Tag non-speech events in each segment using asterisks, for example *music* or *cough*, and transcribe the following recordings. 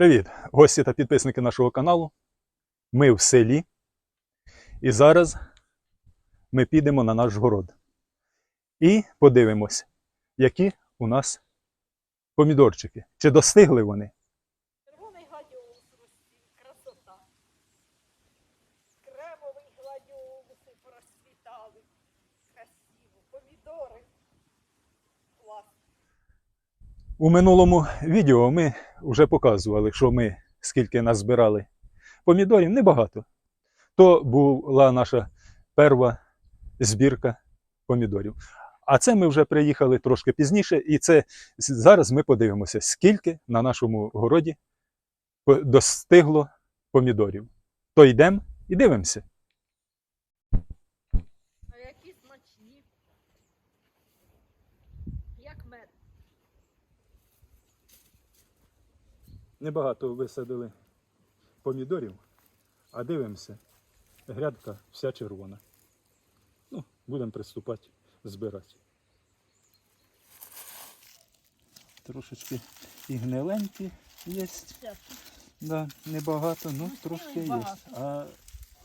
Привіт, гості та підписники нашого каналу. Ми в селі. І зараз ми підемо на наш город. І подивимось, які у нас помідорчики. Чи достигли вони? У минулому відео ми вже показували, що ми скільки назбирали помідорів, небагато. То була наша перша збірка помідорів. А це ми вже приїхали трошки пізніше, і це зараз ми подивимося, скільки на нашому городі достигло помідорів. То йдемо і дивимося. А які смачні. Як мед. Небагато висадили помідорів, а дивимося, грядка вся червона. Ну, будемо приступати збирати. Трошечки і гниленькі є. Да, небагато, ну Ну, трошки є. А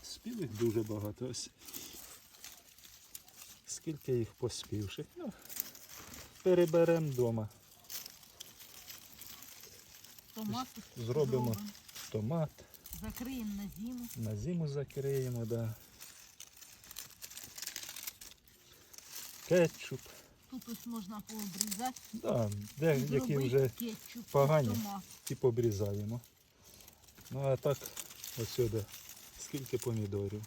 спілих дуже багато. Ось. Скільки їх поспівших? Ну, переберемо вдома. Томати Зробимо томат. Закриємо на зиму. На зиму закриємо, да. Кетчуп. Тут ось можна пообрізати. Да, де, які вже кетчуп погані. ті побрізаємо. Ну а так ось сюди. Скільки помідорів.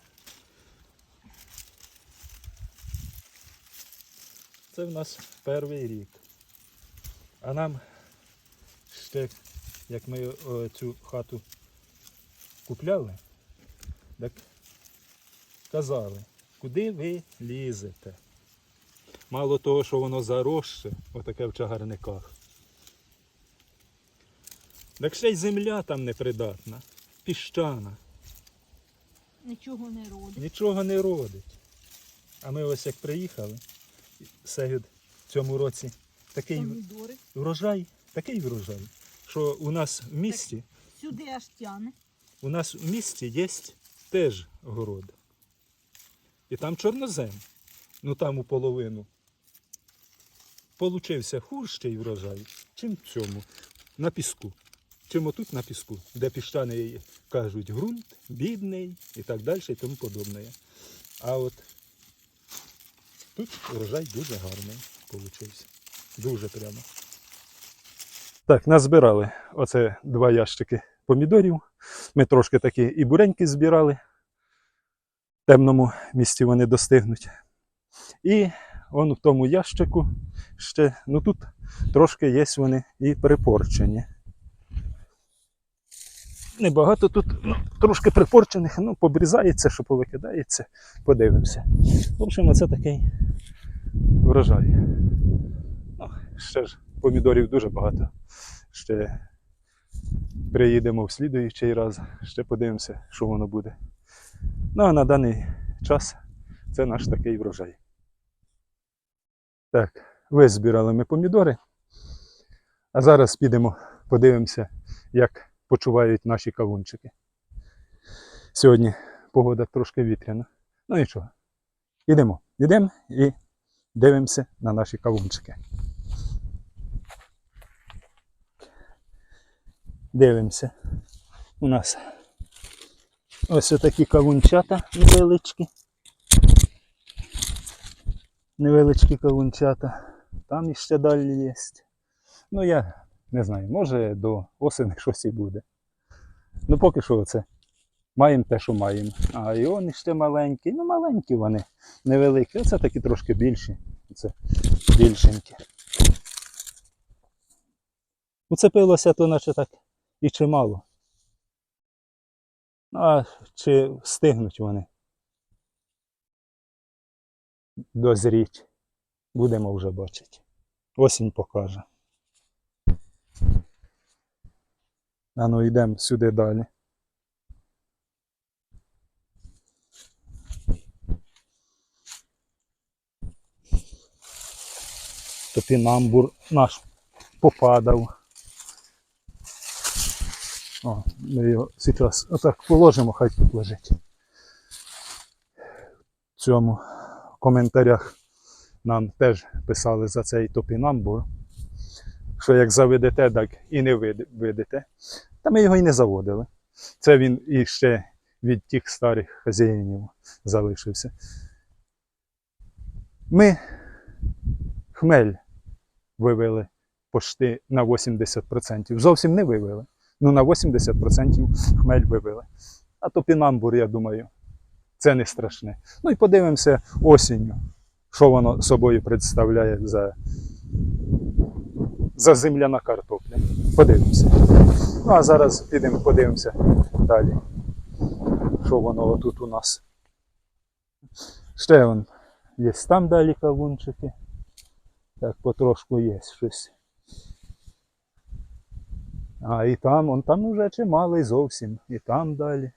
Це в нас перший рік. А нам ще, як ми цю хату купляли, так казали, куди ви лізете. Мало того, що воно заросше, отаке в чагарниках. Так ще й земля там непридатна, піщана, Нічого не родить. нічого не родить. А ми ось як приїхали, Сегід в цьому році такий Помідори. врожай, такий врожай, що у нас в місті, Сюди аж тяне. у нас в місті є теж город. І там чорнозем. Ну там у половину. Получився хужчий врожай, чим в цьому, на піску. Чим отут на піску, де піщани кажуть ґрунт, бідний і так далі, і тому подобне. А от тут урожай дуже гарний получився. Дуже прямо. Так, назбирали оце два ящики помідорів. Ми трошки такі і буреньки збирали. В темному місці вони достигнуть. І он в тому ящику ще, ну тут трошки є вони і припорчені. Небагато тут ну, трошки припорчених, ну, побрізається, що повикидається. Подивимося. В общем, оце такий врожай. Ну, ще ж помідорів дуже багато. Ще приїдемо в слідуючий раз, ще подивимося, що воно буде. Ну а на даний час це наш такий врожай. Так, визбирали ми помідори. А зараз підемо, подивимося, як почувають наші кавунчики. Сьогодні погода трошки вітряна. Ну нічого. Ідемо, йдемо і дивимося на наші кавунчики. Дивимося. У нас ось такі кавунчата невеличкі. Невеличкі кавунчата. Там іще далі є. Ну я не знаю, може до осені щось і буде. Ну поки що це. Маємо те, що маємо. А і вони ще маленькі. Ну маленькі вони, невеликі. Оце такі трошки більші. Це більшенькі. Уцепилося то наче так і чимало. Ну, а чи встигнуть вони? Дозріть. Будемо вже бачити. Осінь покаже. А ну йдемо сюди далі. Топінамбур наш попадав. О, ми його зараз отак положимо, хай тут лежить. В цьому в коментарях нам теж писали за цей топінамбур, що як заведете, так і не вид- видите. Та ми його і не заводили. Це він іще від тих старих хазяїнів залишився. Ми хмель вивели почти на 80%. Зовсім не вивели. Ну на 80% хмель вивели. А топінамбур, я думаю, це не страшне. Ну і подивимося осінню, що воно собою представляє за, за земляна картопля. Подивимося. Ну а зараз підемо подивимося далі. Що воно отут у нас. Ще он є там далі кавунчики. Так, потрошку є щось. А і там, он там уже чималий зовсім. І там далі.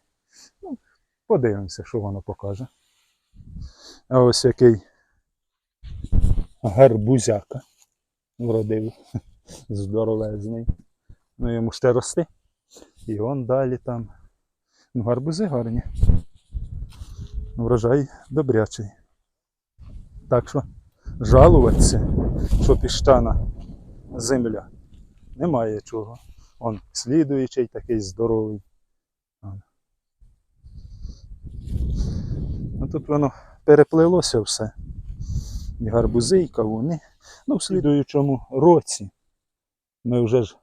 Ну, подивимося, що воно покаже. А ось який гарбузяка вродив. *laughs* Здоровезний. Ну йому ще рости. І он далі там. Ну, гарбузи гарні. Врожай добрячий. Так що жалуватися, що піщана земля. Немає чого. Он слідуючий такий здоровий. Ну, тут воно переплилося все. І гарбузи, і кавуни. Ну, в слідуючому році ми вже ж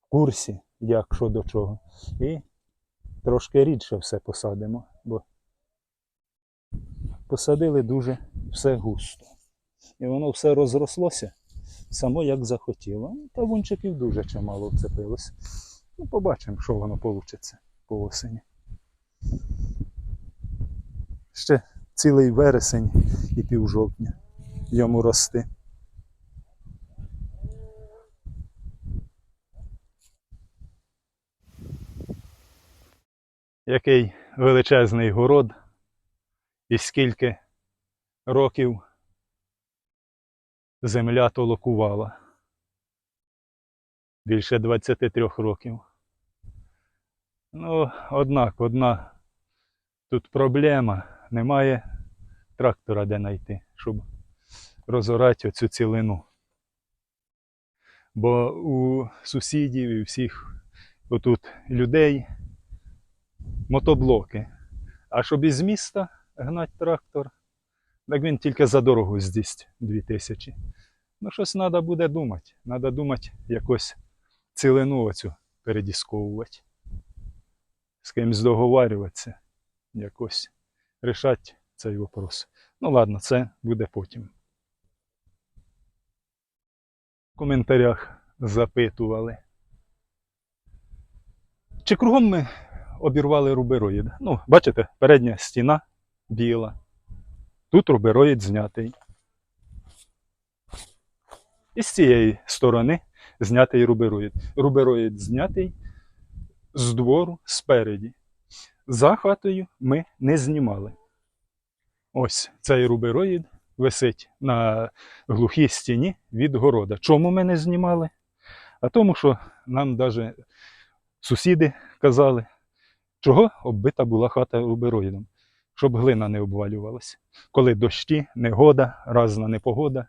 в курсі, як що до чого. І трошки рідше все посадимо, бо посадили дуже все густо. І воно все розрослося само як захотіло. Ну, Кавунчиків дуже чимало вцепилось. Ну, побачимо, що воно вийде по осені. Ще цілий вересень і півжовтня йому рости. Який величезний город і скільки років земля толокувала. Більше 23 років. Ну, однак, одна тут проблема. Немає трактора де знайти, щоб розорати оцю цілину. Бо у сусідів і всіх отут людей мотоблоки. А щоб із міста гнати трактор, так він тільки за дорогу з'їсть 2000. Ну, щось треба буде думати. Треба думати якось цілину оцю передісковувати. З кимось договарюватися, якось рішати цей вопрос. Ну ладно, це буде потім. В коментарях запитували. Чи кругом ми обірвали рубероїд? Ну, бачите, передня стіна біла. Тут рубероїд знятий. І з цієї сторони знятий рубероїд. Рубероїд знятий з двору спереді. За хатою ми не знімали. Ось цей рубероїд висить на глухій стіні від города. Чому ми не знімали? А тому, що нам навіть сусіди казали, чого оббита була хата рубероїдом, щоб глина не обвалювалася. Коли дощі, негода, разна непогода.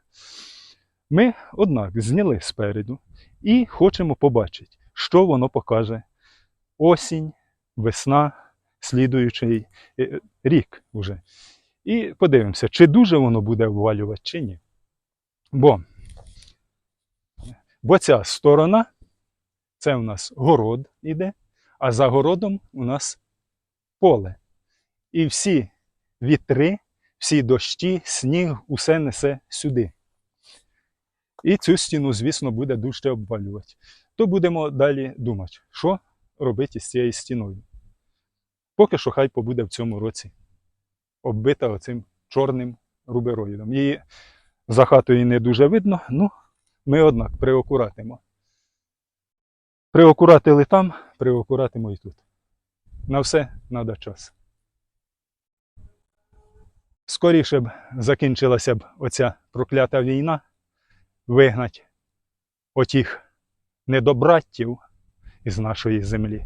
Ми, однак, зняли спереду і хочемо побачити, що воно покаже осінь, весна, слідуючий е, рік вже. І подивимося, чи дуже воно буде обвалювати, чи ні. Бо, бо ця сторона це у нас город іде, а за городом у нас поле. І всі вітри, всі дощі, сніг, усе несе сюди. І цю стіну, звісно, буде дуже обвалювати. То будемо далі думати, що робити з цією стіною. Поки що хай побуде в цьому році оббита оцим чорним рубероїдом. Її за хатою не дуже видно, ну ми, однак, приокуратимо. Приокуратили там, приокуратимо і тут. На все треба час. Скоріше б закінчилася б оця проклята війна, вигнать отіх недобраттів, із нашої землі.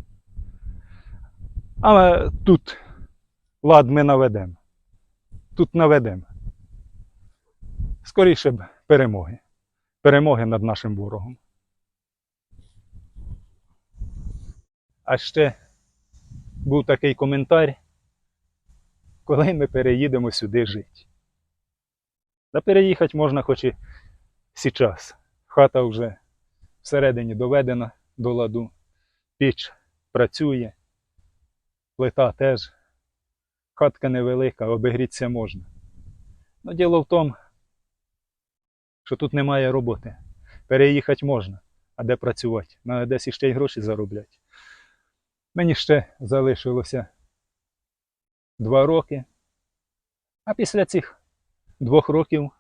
Але тут лад ми наведемо. Тут наведемо. Скоріше б перемоги. Перемоги над нашим ворогом. А ще був такий коментар, коли ми переїдемо сюди жити. Та переїхати можна хоч і зараз. Хата вже всередині доведена до ладу, піч працює, плита теж. Хатка невелика, обігрітися можна. Ну, діло в тому, що тут немає роботи. Переїхати можна, а де працювати? Надо десь іще й гроші заробляти. Мені ще залишилося два роки. А після цих двох років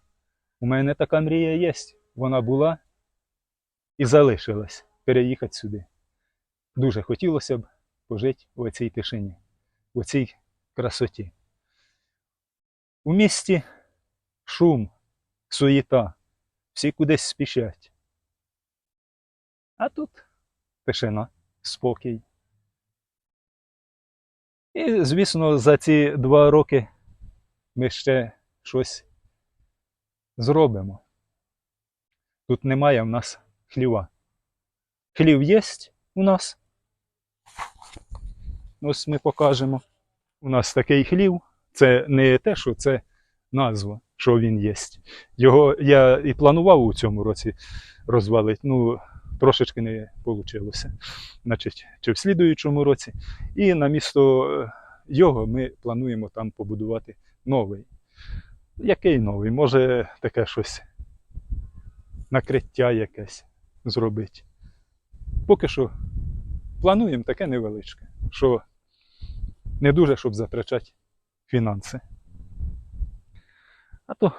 у мене така мрія є. Вона була і залишилась переїхати сюди. Дуже хотілося б пожити у цій тишині, у цій красоті. У місті шум, суєта, всі кудись спішать. А тут тишина, спокій. І, звісно, за ці два роки ми ще щось зробимо. Тут немає в нас хліва. Хлів є у нас. Ось ми покажемо. У нас такий хлів. Це не те, що це назва, що він є. Його я і планував у цьому році розвалити. Ну, трошечки не вийшло. Значить, чи в слідуючому році. І на місто е, його ми плануємо там побудувати новий. Який новий? Може таке щось накриття якесь зробити. Поки що плануємо таке невеличке, що не дуже, щоб затрачати фінанси. А то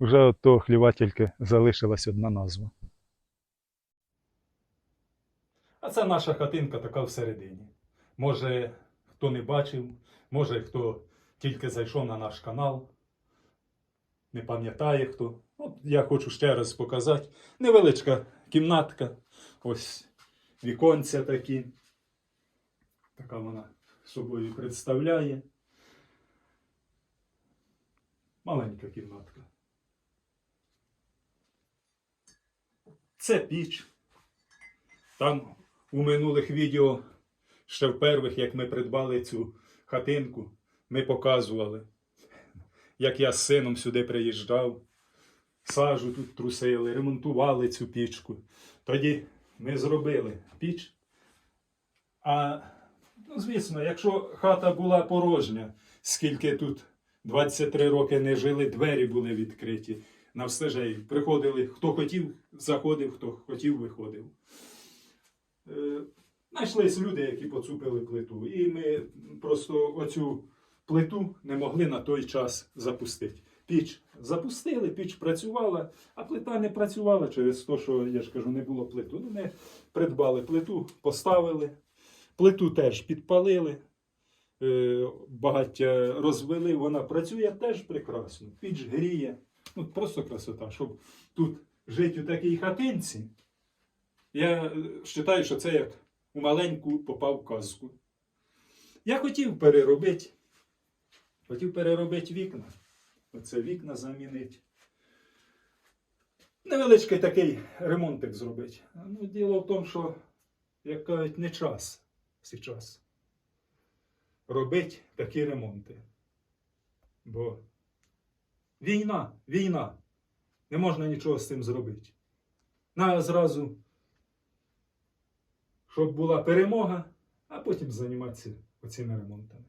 вже от того хліва тільки залишилась одна назва. А це наша хатинка така всередині. Може, хто не бачив, може хто тільки зайшов на наш канал, не пам'ятає хто. От я хочу ще раз показати. Невеличка кімнатка. Ось віконця такі. Така вона собою представляє. Маленька кімнатка. Це піч. Там у минулих відео, ще в перших, як ми придбали цю хатинку, ми показували, як я з сином сюди приїжджав, сажу тут трусили, ремонтували цю пічку. Тоді ми зробили піч. А, ну, звісно, якщо хата була порожня, скільки тут 23 роки не жили, двері були відкриті на встежей. Приходили, хто хотів, заходив, хто хотів, виходив. Е, Знайшлись люди, які поцупили плиту. І ми просто оцю плиту не могли на той час запустити. Піч запустили, піч працювала, а плита не працювала через те, що я ж кажу, не було плиту. Ну, ми придбали плиту, поставили. Плиту теж підпалили, е, багаття розвели, вона працює теж прекрасно. Піч гріє. Ну, просто красота. Щоб тут жити у такій хатинці, я вважаю, що це як у маленьку попав казку. Я хотів переробити. Хотів переробити вікна. Оце вікна замінити. Невеличкий такий ремонтик зробити. Ну, діло в тому, що, як кажуть, не час зараз робити такі ремонти. Бо війна, війна. Не можна нічого з цим зробити. На зразу, щоб була перемога, а потім займатися оцими ремонтами.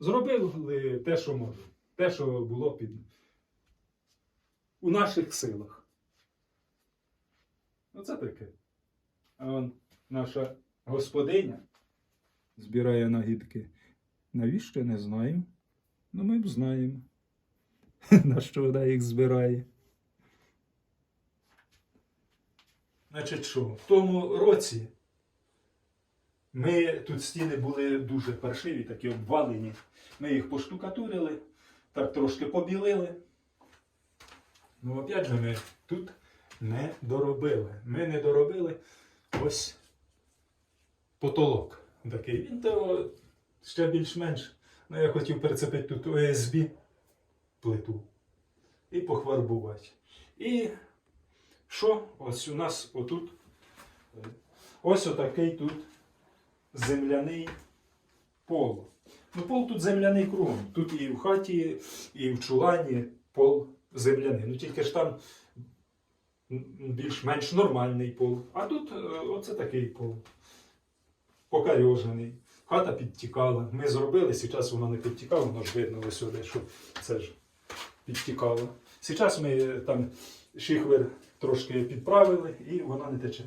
Зробили те, що можу. Те, що було під у наших силах. Оце таке. А он наша господиня збирає нагідки. Навіщо не знаю? Ну ми б знаємо. *laughs* На що вона їх збирає. Значить що, в тому році ми тут стіни були дуже паршиві, такі обвалені. Ми їх поштукатурили, так трошки побілили. Ну, опять же, ми тут не доробили. Ми не доробили ось потолок такий. Він то ще більш-менш. Ну, я хотів прицепити тут ОСБ плиту і пофарбувати. І що? Ось у нас отут. е, Ось отакий тут земляний пол. Ну, пол тут земляний кругом. Тут і в хаті, і в чулані пол земляний. Ну тільки ж там більш-менш нормальний пол. А тут е, оце такий пол. Покарьожений. Хата підтікала. Ми зробили, зараз вона не підтікала, воно ж видно сюди, що це ж підтікало. Зараз ми е, там шихвер трошки підправили і вона не тече.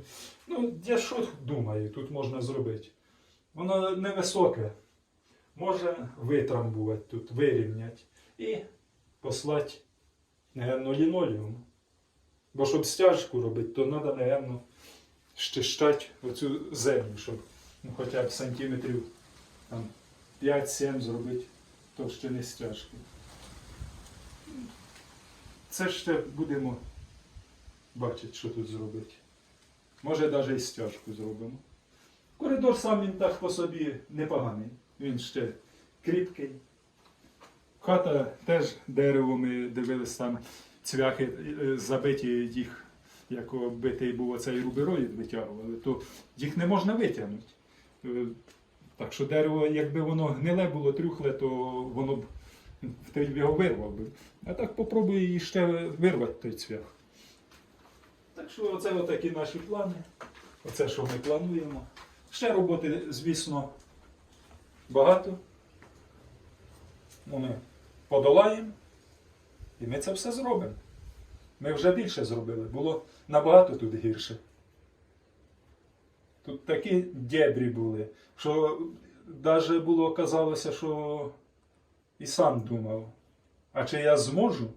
Ну, я що думаю, тут можна зробити? Воно невисоке. Може витрамбувати тут, вирівняти і послати, напевно, лінолеум. Бо щоб стяжку робити, то треба, напевно, щищати оцю землю, щоб ну, хоча б сантиметрів там, 5-7 зробити товщини стяжки. Це ще будемо бачити, що тут зробити. Може, навіть і стяжку зробимо. Коридор сам він так по собі непоганий. Він ще кріпкий. Хата теж дерево, ми дивились там цвяхи е, забиті їх, як битий був оцей рубероїд витягували, то їх не можна витягнути. Е, Так що дерево, якби воно гниле було трюхле, то воно б ти його вирвав би. А так попробуй і ще вирвати той цвях. Так що оце отакі наші плани. Оце, що ми плануємо. Ще роботи, звісно, багато. Ну, ми подолаємо. І ми це все зробимо. Ми вже більше зробили. Було набагато тут гірше. Тут такі дебрі були, що навіть було казалося, що і сам думав, а чи я зможу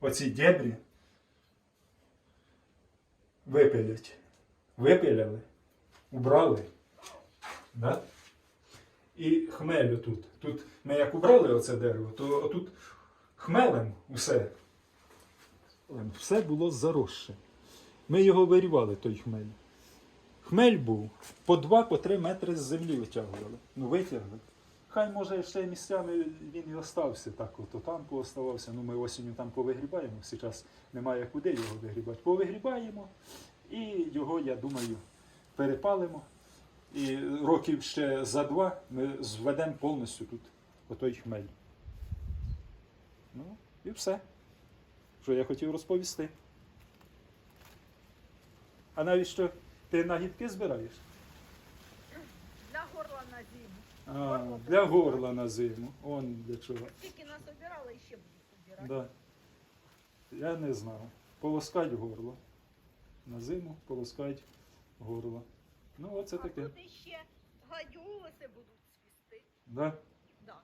оці дебрі випилять. Випиляли, убрали. Да? І хмелю тут. Тут ми як убрали оце дерево, то тут хмелем усе. Все було заросше. Ми його вирівали, той хмель. Хмель був по 2-3 метри з землі витягували. Ну, витягли. Хай може ще місцями він і остався так, от там пооставався. Ну, ми осінню там повигрібаємо. Зараз немає куди його вигрібати. Повигрібаємо і його, я думаю, перепалимо. І років ще за два ми зведемо повністю тут отой хмель. Ну, і все. Що я хотів розповісти. А навіщо ти нагідки збираєш? Для горла на зиму. А, для горла на зиму. Он для чого. Тільки насобирала і ще буду собирати. Да. Я не знав. Полоскать горло. На зиму полоскать горло. Ну, оце А таке. тут іще гладіолуси будуть цвісти. Да? Да.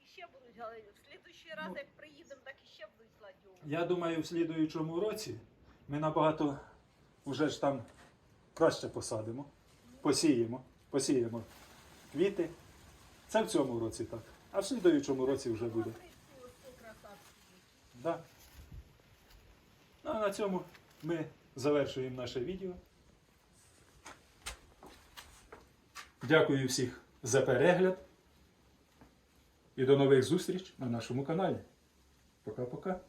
І ще будуть гладіолуси. В слідуючий раз, Ну. як приїдемо, так і ще будуть гладіолуси. Я думаю, в слідуючому році ми набагато вже ж там краще посадимо, посіємо, посіємо квіти. Це в цьому році так. А в слідуючому році вже буде. Да. Ну, а на цьому ми завершуємо наше відео. Дякую всіх за перегляд. І до нових зустріч на нашому каналі. Пока-пока.